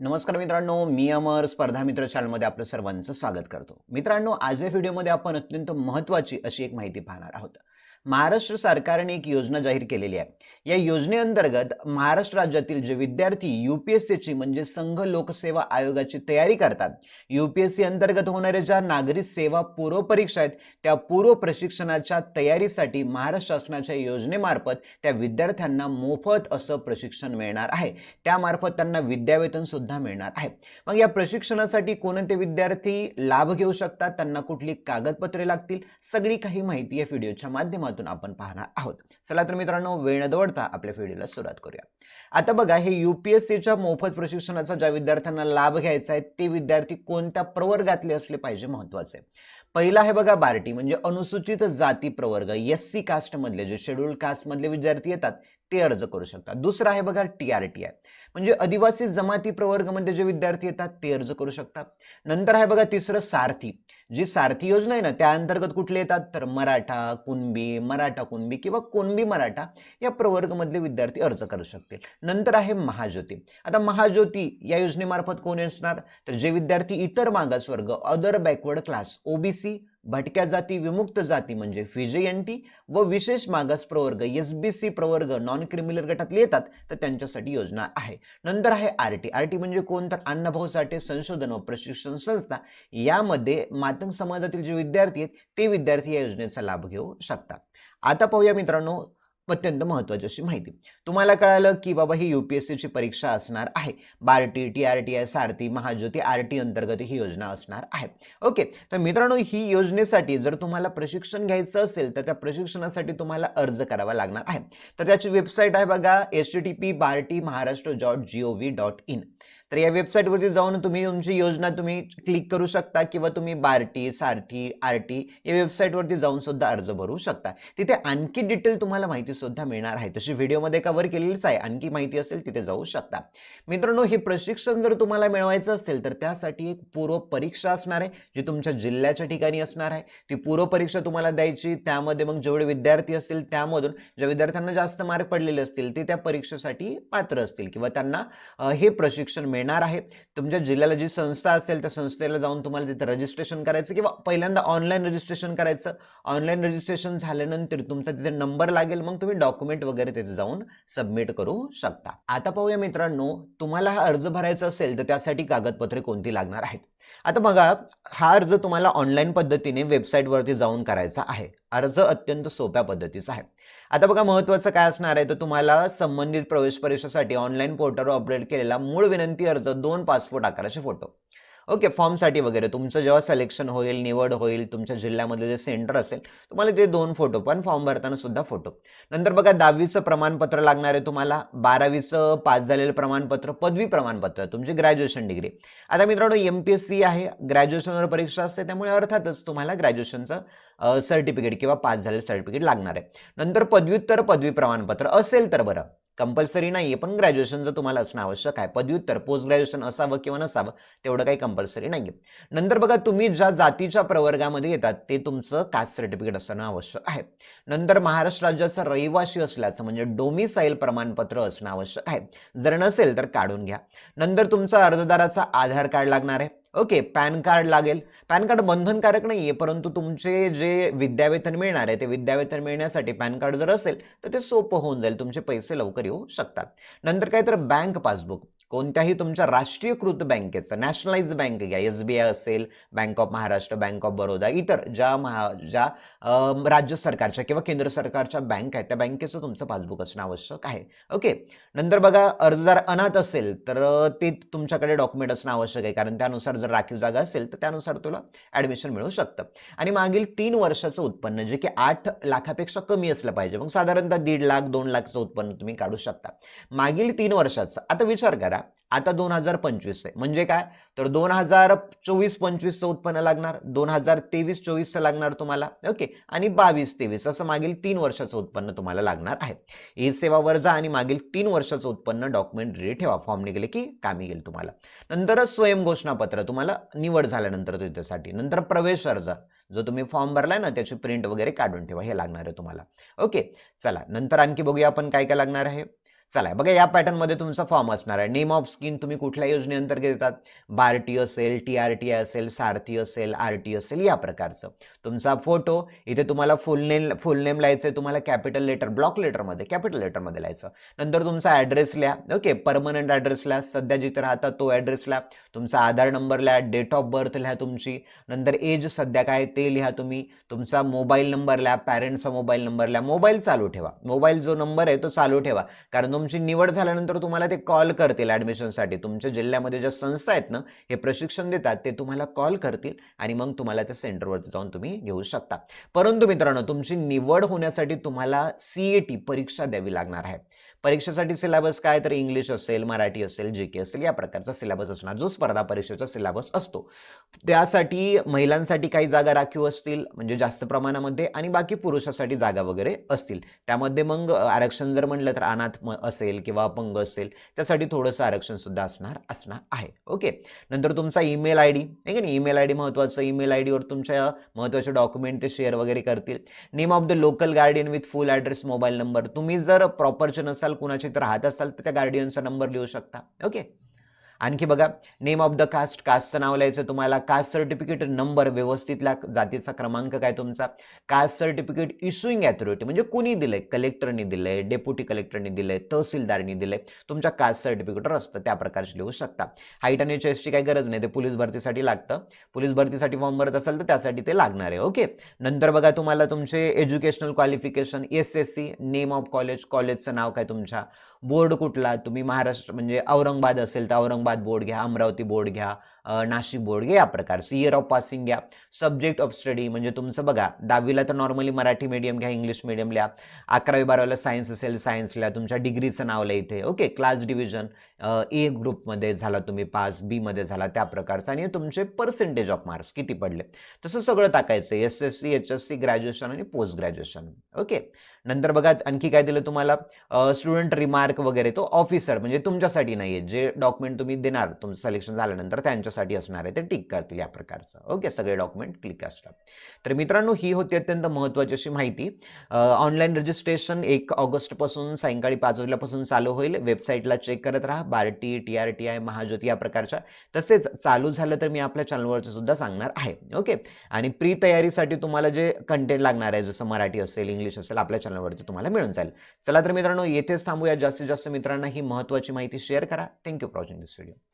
नमस्कार मित्रांनो मी अमर स्पर्धा मित्र चॅनलमध्ये आपलं सर्वांचं स्वागत करतो. मित्रांनो आज या व्हिडिओमध्ये आपण अत्यंत महत्त्वाची अशी एक माहिती पाहणार आहोत. महाराष्ट्र सरकारने एक योजना जाहीर केलेली आहे. या योजनेअंतर्गत महाराष्ट्र राज्यातील जे विद्यार्थी यू पी एस सीची म्हणजे संघ लोकसेवा आयोगाची तयारी करतात. यू पी एस सी अंतर्गत होणाऱ्या ज्या नागरी सेवा पूर्व परीक्षा आहेत त्या पूर्व प्रशिक्षणाच्या तयारीसाठी महाराष्ट्र शासनाच्या योजनेमार्फत त्या विद्यार्थ्यांना मोफत असं प्रशिक्षण मिळणार आहे. त्यामार्फत त्यांना विद्यावेतन सुद्धा मिळणार आहे. मग या प्रशिक्षणासाठी कोणते विद्यार्थी लाभ घेऊ शकतात? त्यांना कुठली कागदपत्रे लागतील? सगळी काही माहिती या व्हिडिओच्या माध्यमातून आपण पाहणार आहोत. चला तर मित्रांनो वेळ न दवडता आपल्या व्हिडिओला सुरुवात करूया. आता बघा हे यू पी एस सीच्या मोफत प्रशिक्षणाचा ज्या विद्यार्थ्यांना लाभ घ्यायचा आहे ते विद्यार्थी कोणत्या प्रवर्गातले असले पाहिजे महत्त्वाचे? पहिला आहे बघा बार्टी म्हणजे अनुसूचित जाती प्रवर्ग एस सी कास्टमधले जे शेड्यूल कास्टमधले विद्यार्थी येतात ते अर्ज करू शकतात. दुसरं आहे बघा टी आर टी आय. म्हणजे आदिवासी जमाती प्रवर्गमध्ये जे विद्यार्थी येतात ते अर्ज करू शकतात. नंतर आहे बघा तिसरं सारथी. जी सारथी योजना आहे ना त्या अंतर्गत कुठले येतात? तर मराठा कुणबी मराठा कुणबी किंवा कुणबी मराठा या प्रवर्गमधले विद्यार्थी अर्ज करू शकतील. नंतर आहे महाज्योती. आता महाज्योती या योजनेमार्फत कोण असणार तर जे विद्यार्थी इतर मागासवर्ग अदर बॅकवर्ड क्लास ओबीसी भटक्या जाती विमुक्त जाती म्हणजे टी व विशेष मागास प्रवर्ग एस बी सी प्रवर्ग नॉन क्रिमिनल गटातले येतात तर त्यांच्यासाठी योजना आहे. नंतर आहे आर टी. आर टी म्हणजे कोण? तर अण्णाभाऊ साठे संशोधन व प्रशिक्षण संस्था. यामध्ये मातंग समाजातील जे विद्यार्थी आहेत ते विद्यार्थी या योजनेचा लाभ घेऊ शकतात. आता पाहूया मित्रांनो अत्यंत महत्त्वाची अशी माहिती. तुम्हाला कळालं की बाबा ही यू पी एस सीची परीक्षा असणार आहे. Barti T R T I Sarthi Mahajyoti R T अंतर्गत ही योजना असणार आहे. ओके तर मित्रांनो ही योजनेसाठी जर तुम्हाला प्रशिक्षण घ्यायचं असेल तर त्या प्रशिक्षणासाठी तुम्हाला अर्ज करावा लागणार आहे. तर त्याची वेबसाईट आहे बघा H T T P BARTI Maharashtra dot G O V dot in. तर या वेबसाईटवरती जाऊन तुम्ही तुमची योजना तुम्ही क्लिक करू शकता किंवा तुम्ही बार्टी सारथी आरटी या वेबसाईटवरती जाऊन सुद्धा अर्ज भरू शकता. तिथे आणखी डिटेल तुम्हाला माहिती सुद्धा मिळणार आहे. तशी व्हिडिओमध्ये कव्हर केलेलीच आहे. आणखी माहिती असेल तिथे जाऊ शकता. मित्रांनो हे प्रशिक्षण जर तुम्हाला मिळवायचं असेल तर त्यासाठी एक पूर्व परीक्षा असणार आहे जी तुमच्या जिल्ह्याच्या ठिकाणी असणार आहे. ती पूर्व परीक्षा तुम्हाला द्यायची. त्यामध्ये मग जेवढे विद्यार्थी असतील त्यामधून ज्या विद्यार्थ्यांना जास्त मार्क पडलेले असतील ते त्या परीक्षेसाठी पात्र असतील किंवा त्यांना हे प्रशिक्षण मिळणार आहे. तुमच्या जिल्ह्याला जी संस्था असेल त्या संस्थेला जाऊन तुम्हाला तिथे रजिस्ट्रेशन करायचं किंवा पहिल्यांदा ऑनलाईन रजिस्ट्रेशन करायचं. ऑनलाईन रजिस्ट्रेशन झाल्यानंतर तुमचा तिथे नंबर लागेल मग तुम्ही डॉक्युमेंट वगैरे तिथे जाऊन सबमिट करू शकता. आता पाहूया मित्रांनो तुम्हाला हा अर्ज भरायचा असेल तर त्यासाठी कागदपत्रे कोणती लागणार आहेत? आता बघा हा अर्ज तुम्हाला ऑनलाईन पद्धतीने वेबसाईटवरती जाऊन करायचा आहे. अर्ज अत्यंत सोप्या पद्धतीचा आहे. आता बघा महत्त्वाचं काय असणार आहे? तर तुम्हाला संबंधित प्रवेश परीक्षेसाठी ऑनलाईन पोर्टलवर अपडेट केलेला मूळ विनंती अर्ज दोन पासपोर्ट आकाराचे फोटो ओके फॉर्मसाठी वगैरे. तुमचं जेव्हा सिलेक्शन होईल निवड होईल तुमच्या जिल्ह्यामध्ये जे सेंटर असेल तुम्हाला ते दोन फोटो पण फॉर्म भरताना सुद्धा फोटो नंतर बघा दहावीचं प्रमाणपत्र लागणार आहे तुम्हाला. बारावीचं पास झालेलं प्रमाणपत्र पदवी प्रमाणपत्र तुमची ग्रॅज्युएशन डिग्री आता मित्रांनो एम पी एस सी आहे. ग्रॅज्युएशनवर परीक्षा असते त्यामुळे अर्थातच तुम्हाला ग्रॅज्युएशनचं सर्टिफिकेट किंवा पास झालेलं सर्टिफिकेट लागणार आहे. नंतर पदव्युत्तर पदवी प्रमाणपत्र असेल तर बरं. कंपल्सरी नाही आहे पण ग्रॅज्युएशनचं तुम्हाला असणं आवश्यक आहे. पदव्युत्तर पोस्ट ग्रॅज्युएशन असावं किंवा नसावं तेवढं काही कंपल्सरी नाही आहे नंतर बघा तुम्ही ज्या जातीच्या प्रवर्गामध्ये येतात ते तुमचं कास्ट सर्टिफिकेट असणं आवश्यक आहे. नंतर महाराष्ट्र राज्याचा रहिवासी असल्याचं म्हणजे डोमिसाईल प्रमाणपत्र असणं आवश्यक आहे. जर नसेल तर काढून घ्या. नंतर तुमचा अर्जदाराचा आधार कार्ड लागणार आहे. ओके पॅन कार्ड लागेल. पॅन कार्ड बंधनकारक नाही आहे परंतु तुमचे जे विद्यावेतन मिळणार आहे ते विद्यावेतन मिळण्यासाठी पॅन कार्ड जर असेल तर ते सोपं होऊन जाईल. तुमचे पैसे लवकर येऊ शकतात. नंतर काय तर बँक पासबुक. कोणत्याही तुमच्या राष्ट्रीयकृत बँकेचं नॅशनलाइज बँक घ्या एस बी आय असेल bank of Maharashtra bank of Baroda इतर ज्या महा ज्या राज्य सरकारच्या किंवा केंद्र सरकारच्या बँक आहेत त्या बँकेचं तुमचं पासबुक असणं आवश्यक आहे. ओके? नंतर बघा अर्जदार अनाथ असेल तर ते तुमच्याकडे डॉक्युमेंट असणं आवश्यक आहे. कारण त्यानुसार जर राखीव जागा असेल तर त्यानुसार तुला ॲडमिशन मिळू शकतं. आणि मागील तीन वर्षाचं उत्पन्न जे की आठ लाखापेक्षा कमी असलं पाहिजे. मग साधारणतः दीड लाख दोन लाखचं उत्पन्न तुम्ही काढू शकता. मागील तीन वर्षाचं आता विचार करा आता दोन हजार पंचवीस आहे. म्हणजे काय? तर दोन हजार चोवीस पंचवीसचं उत्पन्न लागणार. दोन हजार तेवीस चोवीसचं लागणार तुम्हाला. ओके. आणि बावीस तेवीस असं मागील तीन वर्षाचं उत्पन्न तुम्हाला लागणार आहे. ई सेवावर जा आणि मागील तीन वर्षाचं उत्पन्न डॉक्युमेंट रेडी ठेवा. फॉर्म निघाले की कामी येईल तुम्हाला. नंतर स्वयं घोषणापत्र तुम्हाला निवड झाल्यानंतर त्याच्यासाठी. नंतर प्रवेश अर्ज. जो तुम्ही फॉर्म भरलाय ना त्याची प्रिंट वगैरे काढून ठेवा. हे लागणार आहे तुम्हाला. ओके. चला. नंतर आणखी बघूया आपण काय काय लागणार आहे. चला बघा या पॅटर्नमध्ये तुमचा फॉर्म असणार आहे. नेम ऑफ स्कीम तुम्ही कुठल्या योजनेअंतर्गत येतात? बार्टी असेल टी आर टी असेल सारथी असेल आर टी असेल या प्रकारचं. तुमचा फोटो इथे तुम्हाला फुल नेम फुल नेम लिहायचं आहे तुम्हाला कॅपिटल लेटर ब्लॉक लेटरमध्ये कॅपिटल लेटरमध्ये लिहायचं. नंतर तुमचा ॲड्रेस लिहा. ओके परमनंट ॲड्रेस लिहा सध्या जिथे राहता तो ॲड्रेस लिहा. तुमचा आधार नंबर लिहा डेट ऑफ बर्थ लिहा तुमची. नंतर एज सध्या काय ते लिहा तुम्ही. तुमचा मोबाईल नंबर लिहा पॅरेंट्सचा मोबाईल नंबर लिहा. मोबाईल चालू ठेवा. मोबाईल जो नंबर आहे तो चालू ठेवा. कारण तुमची निवड झाल्यानंतर तुम्हाला ते कॉल करतील ॲडमिशनसाठी. तुमच्या जिल्ह्यामध्ये ज्या संस्था आहेत ना हे प्रशिक्षण देतात ते तुम्हाला कॉल करतील आणि मग तुम्हाला त्या सेंटरवरती जाऊन तुम्ही घेऊ शकता. परंतु मित्रांनो तुमची निवड होण्यासाठी तुम्हाला सी ए टी परीक्षा द्यावी लागणार आहे. परीक्षेसाठी सिलेबस काय तर इंग्लिश असेल मराठी असेल जे के असेल या प्रकारचा सिलेबस असणार जो स्पर्धा परीक्षेचा सिलेबस असतो. त्यासाठी महिलांसाठी काही जागा राखीव असतील म्हणजे जास्त प्रमाणामध्ये आणि बाकी पुरुषासाठी जागा वगैरे असतील. त्यामध्ये मग आरक्षण जर म्हणलं तर अनाथ म- असेल किंवा अपंग असेल त्यासाठी थोडंसं आरक्षणसुद्धा असणार असणार आहे. ओके? नंतर तुमचा ईमेल आय डी आहे की नाही? ईमेल आय डी महत्त्वाचं ईमेल आय डीवर तुमच्या महत्त्वाचे डॉक्युमेंट ते शेअर वगैरे करतील. Name of the local guardian with full address mobile number तुम्ही जर प्रॉपरचे नसाल कुणाचे तर राहत असाल तर त्या गार्डियनचा नंबर लिहू शकता. ओके आणखी बघा नेम ऑफ द कास्ट कास्टचं नाव लिहायचं तुम्हाला. कास्ट सर्टिफिकेट नंबर व्यवस्थितला जातीचा क्रमांक काय तुमचा? कास्ट सर्टिफिकेट इश्युईंग अथॉरिटी म्हणजे कुणी दिलंय? कलेक्टरनी दिलंय डेप्युटी कलेक्टरनी दिलंय तहसीलदारनी दिलंय. तुमच्या कास्ट सर्टिफिकेटवर असतं त्या प्रकारचे लिहू शकता. हाईट आणि चेस्टची काही गरज नाही ते पोलीस भरतीसाठी लागतं. पोलीस भरतीसाठी फॉर्म भरत असेल तर त्यासाठी ते लागणार आहे ओके नंतर बघा तुम्हाला तुमचे educational qualification S S C name of college कॉलेजचं नाव काय तुमच्या? बोर्ड कुठला? तुम्ही महाराष्ट्र म्हणजे औरंगाबाद असेल तर औरंगाबाद बोर्ड घ्या अमरावती बोर्ड घ्या नाशिक बोर्ड घ्या या प्रकारचं. इयर ऑफ पासिंग घ्या. सब्जेक्ट ऑफ स्टडी म्हणजे तुमचं बघा दहावीला तर नॉर्मली मराठी मीडियम घ्या इंग्लिश मीडियम लिहा. अकरावी बारावीला सायन्स असेल सायन्स लिहा. तुमच्या डिग्रीचं नाव लिहा इथे. ओके क्लास डिव्हिजन ए ग्रुपमध्ये झाला तुम्ही पास बीमध्ये झाला त्या प्रकारचा आणि तुमचे पर्सेंटेज ऑफ मार्क्स किती पडले? तसं सगळं टाकायचं S S C H S C graduation आणि पोस्ट ग्रॅज्युएशन ओके नंतर बघा आणखी काय दिलं तुम्हाला? स्टुडंट रिमार्क वगैरे तो ऑफिसर म्हणजे तुमच्यासाठी नाही आहे जे डॉक्युमेंट तुम्ही देणार तुमचं सिलेक्शन झाल्यानंतर त्यांच्यासाठी असणार आहे ते टिक करतील या प्रकारचं. ओके सगळे डॉक्युमेंट क्लिक असतात. तर मित्रांनो ही होती अत्यंत महत्त्वाची अशी माहिती. ऑनलाईन रजिस्ट्रेशन एक ऑगस्टपासून सायंकाळी पाच वाजल्यापासून चालू होईल. वेबसाईटला चेक करत राहा. BARTI T R T I Mahajyoti या प्रकारच्या तसेच चालू झालं तर मी आपल्या चॅनलवरचं सुद्धा सांगणार आहे. ओके? आणि प्री तयारीसाठी तुम्हाला जे कंटेंट लागणार आहे जसं मराठी असेल इंग्लिश असेल आपल्या चॅनलवरती तुम्हाला मिळून जाईल. चला तर मित्रांनो येथेच थांबूया. जास्तीत जास्त मित्रांना ही महत्त्वाची माहिती शेअर करा. Thank you for watching this video